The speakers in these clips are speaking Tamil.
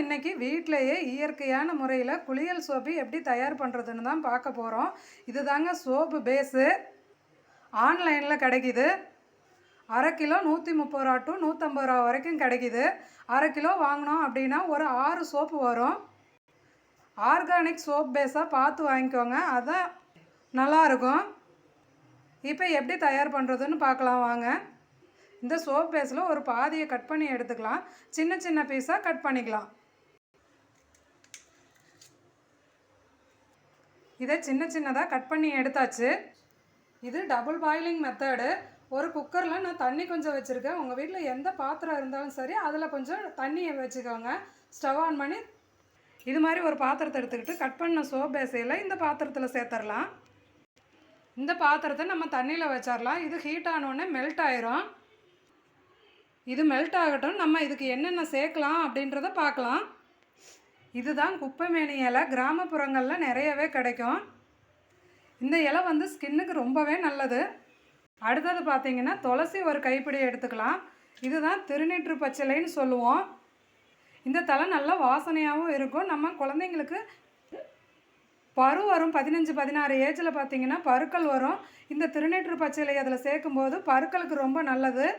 இன்றைக்கி வீட்டிலையே இயற்கையான முறையில் குளியல் சோப்பு எப்படி தயார் பண்ணுறதுன்னு தான் பார்க்க போகிறோம் இது தாங்க சோப்பு பேஸு. ஆன்லைனில் கிடைக்குது. அரை கிலோ நூற்றி முப்பது ரூபா டு நூற்றம்பது ரூபா வரைக்கும் கிடைக்குது. அரை கிலோ வாங்கினோம் அப்படின்னா ஒரு ஆறு சோப்பு வரும். ஆர்கானிக் சோப் பேஸாக பார்த்து வாங்கிக்கோங்க. அதான் நல்லாயிருக்கும் இப்போ எப்படி தயார் பண்ணுறதுன்னு பார்க்கலாம் வாங்க. இந்த சோப் பேஸில் ஒரு பாதியை கட் பண்ணி எடுத்துக்கலாம். சின்ன சின்ன பீஸாக கட் பண்ணிக்கலாம். இதை சின்ன சின்னதாக கட் பண்ணி எடுத்தாச்சு. இது டபுள் பாயிலிங் மெத்தடு ஒரு குக்கரில் நான் தண்ணி கொஞ்சம் வச்சுருக்கேன். உங்கள் வீட்டில் எந்த பாத்திரம் இருந்தாலும் சரி அதில் கொஞ்சம் தண்ணியை வச்சுக்கோங்க. ஸ்டவ் ஆன் பண்ணி இது மாதிரி ஒரு பாத்திரத்தை எடுத்துக்கிட்டு கட் பண்ண சோப் பேசையில் இந்த பாத்திரத்தில் சேர்த்துடலாம் இந்த பாத்திரத்தை நம்ம தண்ணியில் வச்சிடலாம் இது ஹீட் ஆனோடனே மெல்ட் ஆயிரும். இது மெல்ட் ஆகட்டும். நம்ம இதுக்கு என்னென்ன சேர்க்கலாம் அப்படின்றத பார்க்கலாம். இதுதான் குப்பைமேனி இலை. கிராமப்புறங்களில் நிறையவே கிடைக்கும். இந்த இலை வந்து ஸ்கின்னுக்கு ரொம்பவே நல்லது. அடுத்தது பார்த்தீங்கன்னா துளசி ஒரு கைப்பிடி எடுத்துக்கலாம். இதுதான் திருநீற்று பச்சிலைன்னு சொல்லுவோம். இந்த தலை நல்லா வாசனையாகவும் இருக்கும். நம்ம குழந்தைங்களுக்கு பரு வரும். பதினஞ்சு பதினாறு ஏஜில் பார்த்தீங்கன்னா பருக்கள் வரும். இந்த திருநீற்று பச்சிலை அதில் சேர்க்கும்போது பருக்களுக்கு ரொம்ப நல்லது.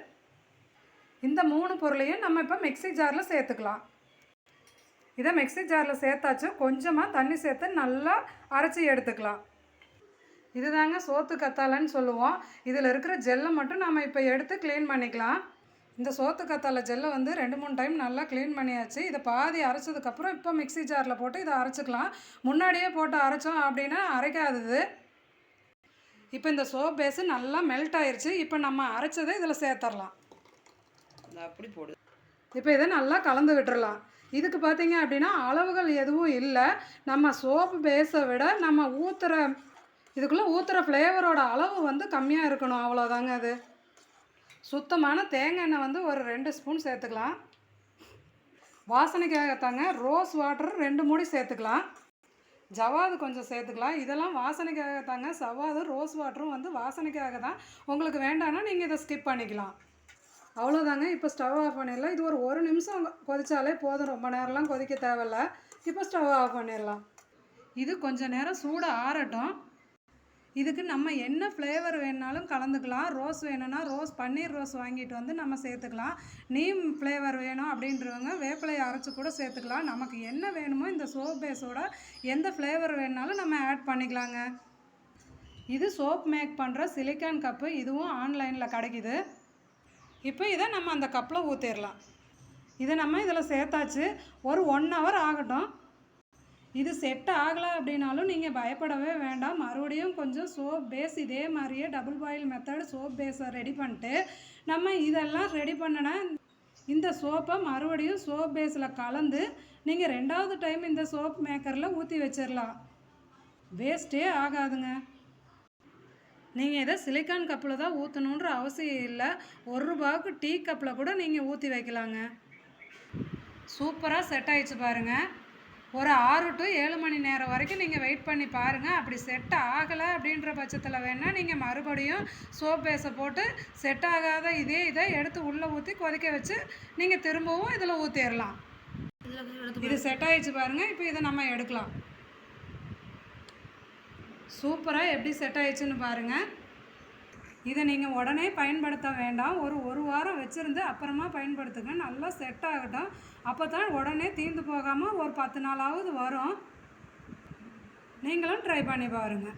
இந்த மூணு பொருளையும் நம்ம இப்போ மிக்ஸி ஜாரில் சேர்த்துக்கலாம். இதை மிக்ஸி ஜாரில் சேர்த்தாச்சு கொஞ்சமாக தண்ணி சேர்த்து நல்லா அரைச்சி எடுத்துக்கலாம். இதுதாங்க சோத்து கத்தாழைன்னு சொல்லுவோம். இதில் இருக்கிற ஜெல்லை மட்டும் நம்ம இப்போ எடுத்து க்ளீன் பண்ணிக்கலாம். இந்த சோத்து கத்தாழை ஜெல்லை வந்து ரெண்டு மூணு டைம் நல்லா க்ளீன் பண்ணியாச்சு. இதை பாதி அரைச்சதுக்கப்புறம் இப்போ மிக்ஸி ஜாரில் போட்டு இதை அரைச்சிக்கலாம். முன்னாடியே போட்டு அரைச்சோம் அப்படின்னா அரைக்காதது. இப்போ இந்த சோப் பேஸு நல்லா மெல்ட் ஆயிருச்சு. இப்போ நம்ம அரைச்சதை இதில் சேர்த்துடலாம் அப்படி போடு. இப்போ இதை நல்லா கலந்து விட்டுறலாம். இதுக்கு பார்த்தீங்க அப்படின்னா அளவுகள் எதுவும் இல்லை. நம்ம சோப்பு பேஸை விட நம்ம ஊற்றுற இதுக்குள்ளே ஊற்றுற ஃப்ளேவரோட அளவு வந்து கம்மியாக இருக்கணும். அவ்வளோதாங்க அது. சுத்தமான தேங்காய் எண்ணெய் வந்து ஒரு ரெண்டு ஸ்பூன் சேர்த்துக்கலாம். வாசனைக்காகத்தாங்க ரோஸ் வாட்டர் ரெண்டு மூடி சேர்த்துக்கலாம். ஜவாது கொஞ்சம் சேர்த்துக்கலாம். இதெல்லாம் வாசனைக்காக தாங்க. சவாது ரோஸ் வாட்டரும் வந்து வாசனைக்காக தான். உங்களுக்கு வேண்டாம்னா நீங்கள் இதை ஸ்கிப் பண்ணிக்கலாம். அவ்வளோதாங்க இப்போ ஸ்டவ் ஆஃப் பண்ணிடலாம். இது ஒரு ஒரு நிமிஷம் கொதிச்சாலே போதும். ரொம்ப நேரம்லாம் கொதிக்க தேவையில்ல. இப்போ ஸ்டவ் ஆஃப் பண்ணிடலாம். இது கொஞ்சம் நேரம் சூடு ஆறட்டும். இதுக்கு நம்ம என்ன ஃப்ளேவர் வேணாலும் கலந்துக்கலாம். ரோஸ் வேணும்னா ரோஸ் பன்னீர் ரோஸ் வாங்கிட்டு வந்து நம்ம சேர்த்துக்கலாம். நீம் ஃப்ளேவர் வேணும் அப்படின்றவங்க வேப்பிலையை அரைச்சி கூட சேர்த்துக்கலாம். நமக்கு என்ன வேணுமோ இந்த சோப் பேஸோட எந்த ஃப்ளேவர் வேணாலும் நம்ம ஆட் பண்ணிக்கலாங்க. இது சோப் மேக் பண்ணுற சிலிக்கான் கப்பு இதுவும் ஆன்லைனில் கிடைக்குது. இப்போ இதை நம்ம அந்த கப்பில் ஊற்றிடலாம் இதை நம்ம இதில் சேர்த்தாச்சு. ஒரு ஒன் ஹவர் ஆகட்டும். இது செட் ஆகலை அப்படின்னாலும் நீங்கள் பயப்படவே வேண்டாம். மறுபடியும் கொஞ்சம் சோப் பேஸ் இதே மாதிரியே டபுள் பாயில் மெத்தட் சோப் பேஸை ரெடி பண்ணிட்டு நம்ம இதெல்லாம் ரெடி பண்ணின இந்த சோப்பை மறுபடியும் சோப் பேஸில் கலந்து நீங்கள் ரெண்டாவது டைம் இந்த சோப் மேக்கரில் ஊற்றி வச்சிடலாம் வேஸ்ட்டே ஆகாதுங்க. நீங்கள் இதை சிலிக்கான் கப்பில் தான் ஊற்றணுன்ற அவசியம் இல்லை. ஒரு ரூபாவுக்கு டீ கப்பில் கூட நீங்கள் ஊற்றி வைக்கலாங்க. சூப்பராக செட் ஆயிடுச்சு பாருங்கள் ஒரு ஆறு டு ஏழு மணி நேரம் வரைக்கும் நீங்கள் வெயிட் பண்ணி பாருங்கள் அப்படி செட் ஆகலை அப்படின்ற பட்சத்தில் வேணால் நீங்கள் மறுபடியும் சோப் பேஸை போட்டு செட் ஆகாத இதே இதை எடுத்து உள்ளே ஊற்றி கொதிக்க வச்சு நீங்கள் திரும்பவும் இதில் ஊற்றிடலாம் இது செட் ஆயிடுச்சு பாருங்கள் இப்போ இதை நம்ம எடுக்கலாம். சூப்பராக எப்படி செட் ஆயிடுச்சுன்னு பாருங்கள் இதை நீங்கள் உடனே பயன்படுத்த வேண்டாம். ஒரு ஒரு வாரம் வச்சுருந்து அப்புறமா பயன்படுத்துங்க. நல்லா செட் ஆகட்டும். அப்போ தான் உடனே தீர்ந்து போகாமல் ஒரு பத்து நாளாவது வரும். நீங்களும் ட்ரை பண்ணி பாருங்கள்